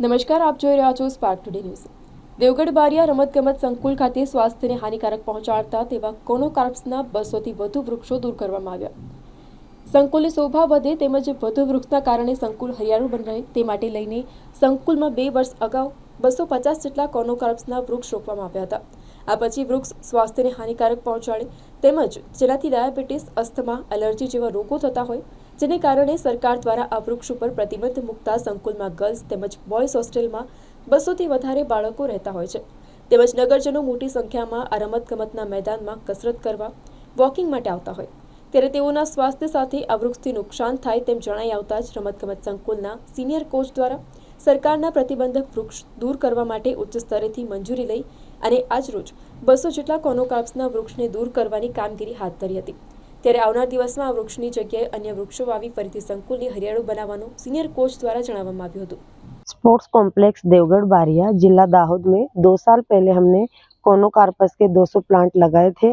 નમસ્કાર, આપ જોઈ રહ્યા છો spark today news Devgadh Baria રમતગમત સંકુલ ખાતે સ્વાસ્થ્યને હાનિકારક પહોંચાડતા તેવા કોનોકાર્પ્સના બસોથી વધુ વૃક્ષો દૂર કરવામાં આવ્યા. સંકુલની શોભા વધે તેમજ વધુ વૃક્ષના કારણે સંકુલ હરિયાળું બની રહે તે માટે લઈને સંકુલમાં બે વર્ષ અગાઉ બસો પચાસ જેટલા કોનોકાર્પ્સના વૃક્ષ રોપવામાં આવ્યા હતા. આ પછી વૃક્ષ સ્વાસ્થ્યને હાનિકારક પહોંચાડે તેમજ જેનાથી ડાયાબિટીસ, અસ્થમા, એલર્જી જેવા રોગો થતા હોય જેને કારણે સરકાર દ્વારા આ વૃક્ષ ઉપર પ્રતિબંધ મૂકતા સંકુલમાં ગર્લ્સ તેમજ બોયઝ હોસ્ટેલમાં બસોથી વધારે બાળકો રહેતા હોય છે. તેમજ નગરજનો મોટી સંખ્યામાં આ રમતગમતના મેદાનમાં કસરત કરવા, વોકિંગ માટે આવતા હોય. ત્યારે તેઓના સ્વાસ્થ્ય સાથે આ વૃક્ષથી નુકસાન થાય તેમ જણાઈ આવતા જ રમતગમત સંકુલના સિનિયર કોચ દ્વારા સરકારના પ્રતિબંધક વૃક્ષ દૂર કરવા માટે ઉચ્ચ સ્તરેથી મંજૂરી લઈ અને આજરોજ બસો જેટલા કોનોકાર્પ્સના વૃક્ષને દૂર કરવાની કામગીરી હાથ ધરી હતી. ત્યારે આવનાર દિવસમાં આ વૃક્ષની જગ્યાએ અન્ય વૃક્ષો વાવી ફરીથી સંકુલને હરિયાળું બનાવવાનું સિનિયર કોચ દ્વારા જણાવવામાં આવ્યું હતું स्पोर्ट्स कॉम्प्लेक्स देवगढ़ बारिया जिला दाहोद में दो साल पहले हमने कोनोकार्पस के 200 प्लांट लगाए थे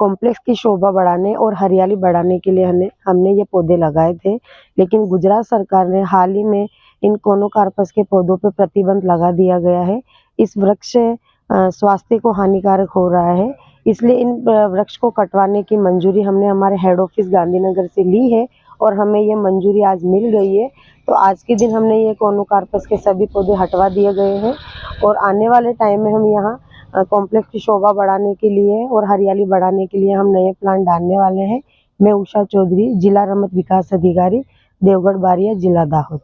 कॉम्प्लेक्स की शोभा बढ़ाने और हरियाली बढ़ाने के लिए हमने हमने ये पौधे लगाए थे लेकिन गुजरात सरकार ने हाल ही में इन कोनोकार्पस के पौधों पे प्रतिबंध लगा दिया गया है इस वृक्ष से अ, स्वास्थ्य को हानिकारक हो रहा है इसलिए इन वृक्ष को कटवाने की मंजूरी हमने हमारे हेड ऑफ़िस गांधीनगर से ली है और हमें ये मंजूरी आज मिल गई है। तो आज के दिन हमने ये कोनोकार्पस के सभी पौधे हटवा दिए गए हैं और आने वाले टाइम में हम यहाँ कॉम्प्लेक्स की शोभा बढ़ाने के लिए और हरियाली बढ़ाने के लिए हम नए प्लांट डालने वाले हैं। मैं उषा चौधरी, जिला रमत विकास अधिकारी, देवगढ़ बारिया, जिला दाहोद।